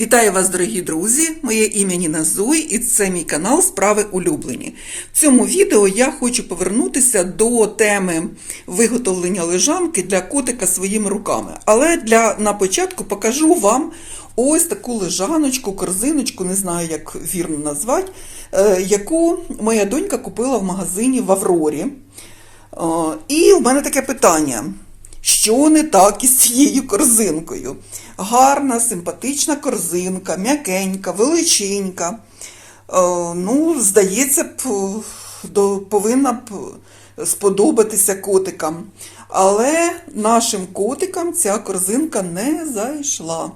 Вітаю вас, дорогі друзі! Моє ім'я Ніна Зуй і це мій канал Справи улюблені. В цьому відео я хочу повернутися до теми виготовлення лежанки для котика своїми руками. Але для на початку покажу вам ось таку лежаночку, корзиночку, не знаю, як вірно назвати, е, яку моя донька купила в магазині в Аврорі. Е, І в мене таке питання. Що не так із цією корзинкою? Гарна, симпатична корзинка, м'якенька, величенька. Е, ну, здається б, повинна б сподобатися котикам. Але нашим котикам ця корзинка не зайшла.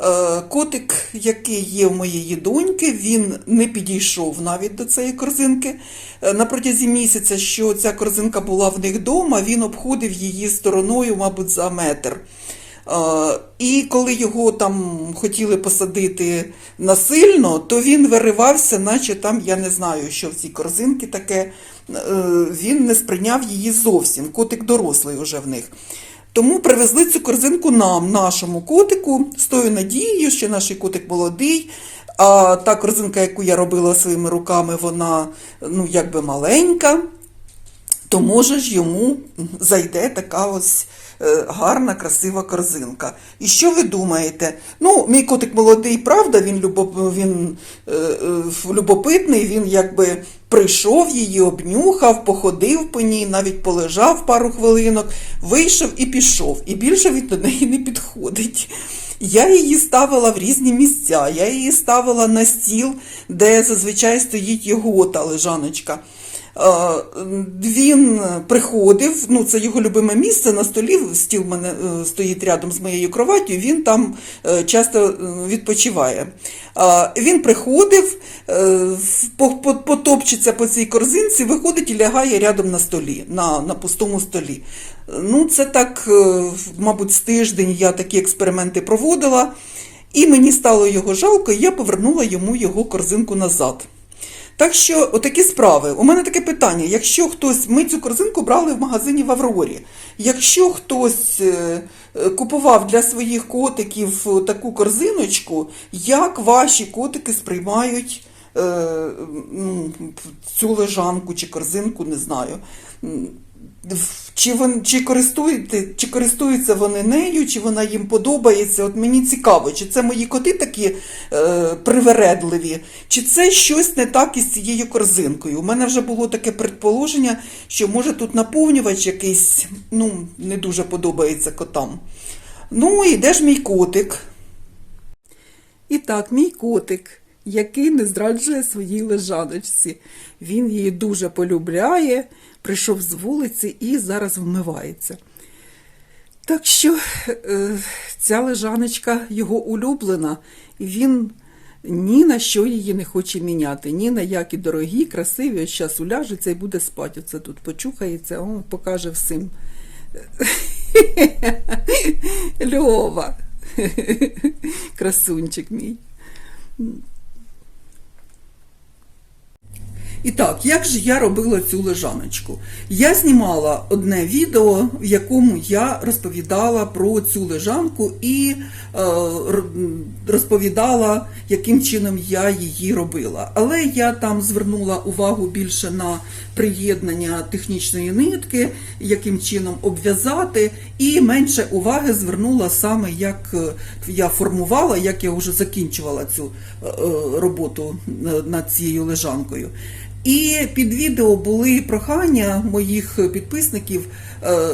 Е, Котик, який є в моєї доньки, він не підійшов навіть до цієї корзинки. Е, На протязі місяця, що ця корзинка була в них вдома, він обходив її стороною, мабуть, за метр. Е, І коли його там хотіли посадити насильно, то він виривався, наче там, я не знаю, що в цій корзинці таке, він не сприйняв її зовсім. Котик дорослий уже в них. Тому привезли цю корзинку нам, нашому котику, з тою надією, що наш котик молодий. А та корзинка, яку я робила своїми руками, вона ну, якби маленька, то може ж йому зайде така ось гарна, красива корзинка. І що ви думаєте? Ну, мій котик молодий, правда, він, любо, він е, е, любопитний, він якби прийшов її, обнюхав, походив по ній, навіть полежав пару хвилинок, вийшов і пішов. І більше він до неї не підходить. Я її ставила в різні місця, я її ставила на стіл, де зазвичай стоїть його та лежаночка. Е, Він приходив, ну це його любиме місце на столі, стіл мене е, стоїть рядом з моєю кроваттю, він там е, часто відпочиває. Він приходив, по- по- потопчеться по цій корзинці, виходить і лягає рядом на столі, на, на пустому столі. Ну, це так, мабуть, з тиждень я такі експерименти проводила, і мені стало його жалко, і я повернула йому його корзинку назад. Так що, отакі справи. У мене таке питання: якщо хтось, ми цю корзинку брали в магазині в Аврорі. Якщо хтось е, е, купував для своїх котиків таку корзиночку, як ваші котики сприймають е, цю лежанку чи корзинку, не знаю. Чи, вон, чи, користуєте, чи користуються вони нею, чи вона їм подобається? От мені цікаво, чи це мої коти такі е, привередливі, чи це щось не так із цією корзинкою. У мене вже було таке предположення, що може тут наповнювач якийсь ну, не дуже подобається котам. Ну, і де ж мій котик? І так, мій котик, який не зраджує своїй лежаночці. Він її дуже полюбляє, прийшов з вулиці і зараз вмивається. Так що е, ця лежаночка його улюблена, і він ні на що її не хоче міняти. Ні на які дорогі, красиві. Ось зараз уляжеться і буде спати. Оце тут почухається, о, покаже всім. Льова. Красунчик мій. І так, як же я робила цю лежаночку? Я знімала одне відео, в якому я розповідала про цю лежанку і е, розповідала, яким чином я її робила. Але я там звернула увагу більше на приєднання технічної нитки, яким чином обв'язати, і менше уваги звернула саме, як е, я формувала, як я вже закінчувала цю е, е, роботу над цією лежанкою. І під відео були прохання моїх підписників, е,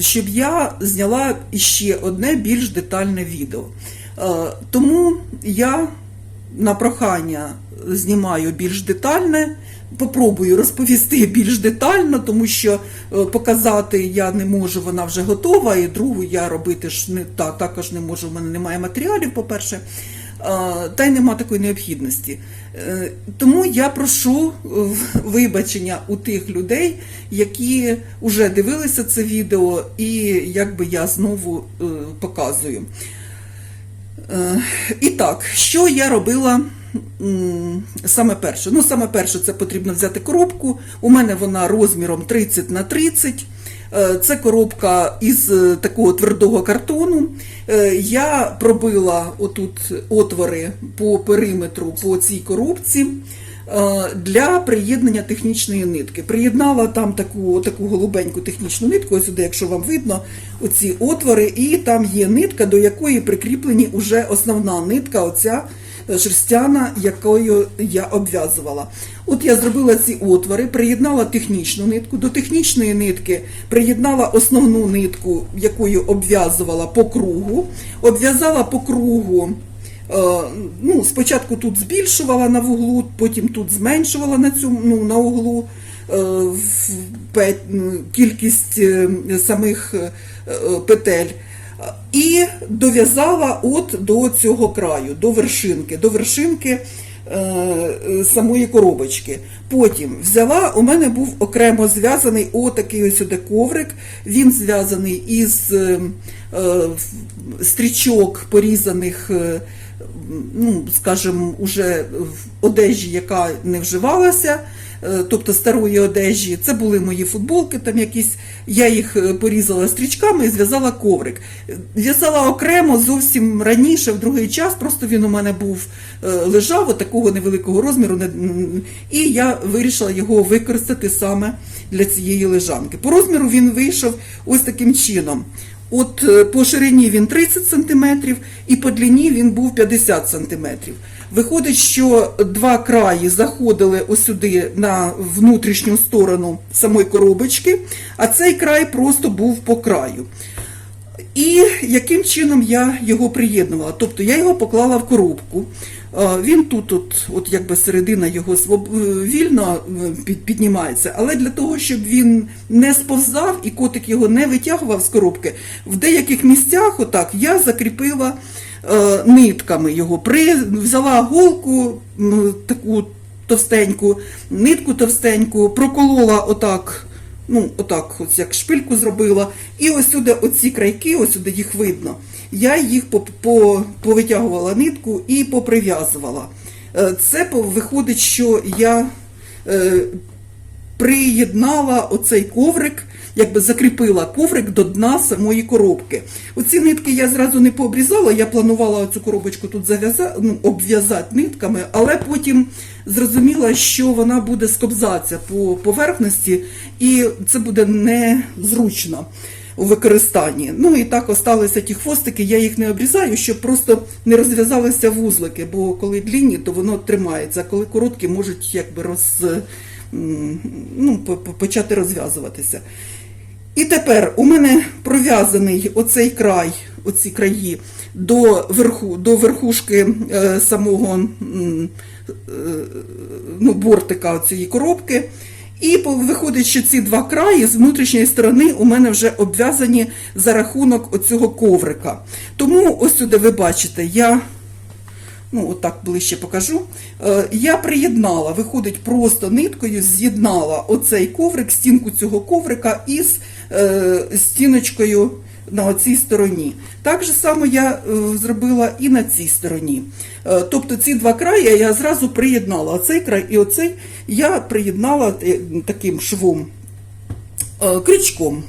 щоб я зняла іще одне більш детальне відео. Е, Тому я на прохання знімаю більш детальне. Попробую розповісти більш детально, тому що е, показати я не можу, вона вже готова, і другу я робити ж не та також не можу. У мене немає матеріалів, по-перше, та й нема такої необхідності. Е, Тому я прошу е, вибачення у тих людей, які вже дивилися це відео, і якби я знову е, показую. І так, що я робила саме перше? Ну, саме перше, це потрібно взяти коробку. У мене вона розміром 30 на 30. Е, Це коробка із е, такого твердого картону. Е, Я пробила отут отвори по периметру по цій коробці для приєднання технічної нитки. Приєднала там таку, таку голубеньку технічну нитку, ось сюди, якщо вам видно, оці отвори, і там є нитка, до якої прикріплені уже основна нитка, оця шерстяна, якою я обв'язувала. От я зробила ці отвори, приєднала технічну нитку. До технічної нитки приєднала основну нитку, якою обв'язувала по кругу, обв'язала по кругу. Е, ну, спочатку тут збільшувала на вуглу, потім тут зменшувала на цьому ну, на углу е, кількість е, самих е, е, петель. І дов'язала от до цього краю, до вершинки, до вершинки е, самої коробочки. Потім взяла, у мене був окремо зв'язаний отакий ось сюди коврик. Він зв'язаний із е, е, стрічок порізаних. Ну, скажімо, уже в одежі, яка не вживалася, е, тобто старої одежі. Це були мої футболки, там якісь, я їх е, порізала стрічками і зв'язала коврик. В'язала окремо зовсім раніше, в другий час, просто він у мене був е, лежав от такого невеликого розміру, і я вирішила його використати саме для цієї лежанки. По розміру він вийшов ось таким чином. От е, по ширині він 30 см і по длині він був 50 см. Виходить, що два краї заходили ось сюди на внутрішню сторону самої коробочки, а цей край просто був по краю. І яким чином я його приєднувала? Тобто я його поклала в коробку. Він тут, от, от якби середина його е, вільно е, під- піднімається, але для того, щоб він не сповзав і котик його не витягував з коробки, в деяких місцях отак я закріпила е, нитками його. При, взяла голку таку товстеньку, нитку товстеньку, проколола отак ну, отак, ось як шпильку зробила. І ось сюди оці крайки, ось сюди їх видно. Я їх по, по, повитягувала нитку і поприв'язувала. Е, Це виходить, що я е, приєднала оцей коврик, якби закріпила коврик до дна самої коробки. Оці нитки я зразу не пообрізала, я планувала цю коробочку тут ну, обв'язати нитками, але потім зрозуміла, що вона буде скобзатися по поверхності, і це буде незручно у використанні. Ну і так осталися ті хвостики, я їх не обрізаю, щоб просто не розв'язалися вузлики, бо коли длінні, то воно тримається, а коли короткі, можуть якби роз, ну, по- по- почати розв'язуватися. І тепер у мене пров'язаний оцей край, оці краї до верху, до верхушки е, самого е, ну, бортика цієї коробки. І виходить, що ці два краї з внутрішньої сторони у мене вже обв'язані за рахунок оцього коврика. Тому ось сюди ви бачите, я ну отак ближче покажу. Е, Я приєднала, виходить, просто ниткою з'єднала оцей коврик, стінку цього коврика із е, стіночкою на оцій стороні. Так же само я е, зробила і на цій стороні. Тобто ці два краї я зразу приєднала. Оцей край і оцей я приєднала таким швом крючком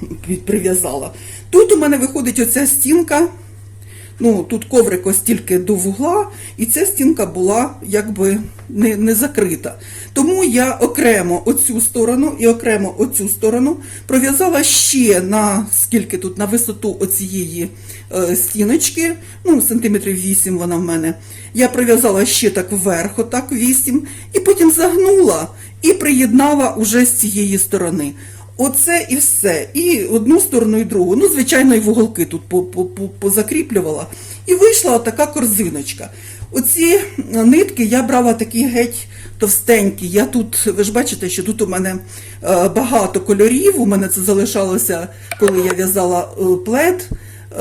прив'язала. Тут у мене виходить оця стінка. Ну, тут коврик ось тільки до вугла, і ця стінка була якби не, не закрита. Тому я окремо оцю сторону і окремо оцю сторону пров'язала ще на скільки тут на висоту оцієї е, стіночки, ну, сантиметрів 8 вона в мене. Я пров'язала ще так вверх, отак 8, і потім загнула і приєднала уже з цієї сторони. Оце і все. І одну сторону, і другу. Ну, звичайно, і вуголки тут по- по- по- позакріплювала. І вийшла така корзиночка. Оці нитки я брала такі геть товстенькі. Я тут, ви ж бачите, що тут у мене е, багато кольорів. У мене це залишалося, коли я в'язала е, плед.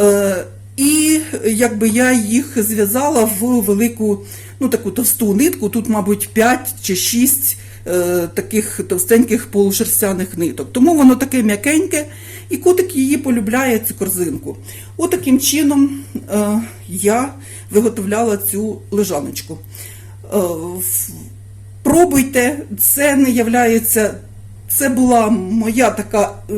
Е, І якби я їх зв'язала в велику, ну таку товсту нитку. Тут, мабуть, 5 чи 6 е, таких товстеньких полушерстяних ниток. Тому воно таке м'якеньке, і котик її полюбляє, цю корзинку. Отаким чином е, я виготовляла цю лежаночку. Е, пробуйте, це не являється. Це була моя така е,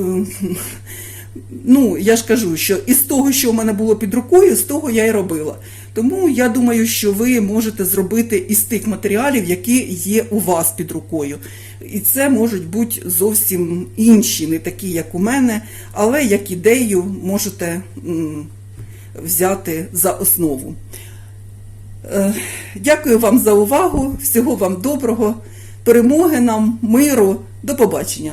ну, я ж кажу, що із того, що в мене було під рукою, з того я і робила. Тому я думаю, що ви можете зробити із тих матеріалів, які є у вас під рукою. І це можуть бути зовсім інші, не такі, як у мене, але як ідею можете взяти за основу. Е, Дякую вам за увагу. Всього вам доброго, перемоги нам, миру. До побачення.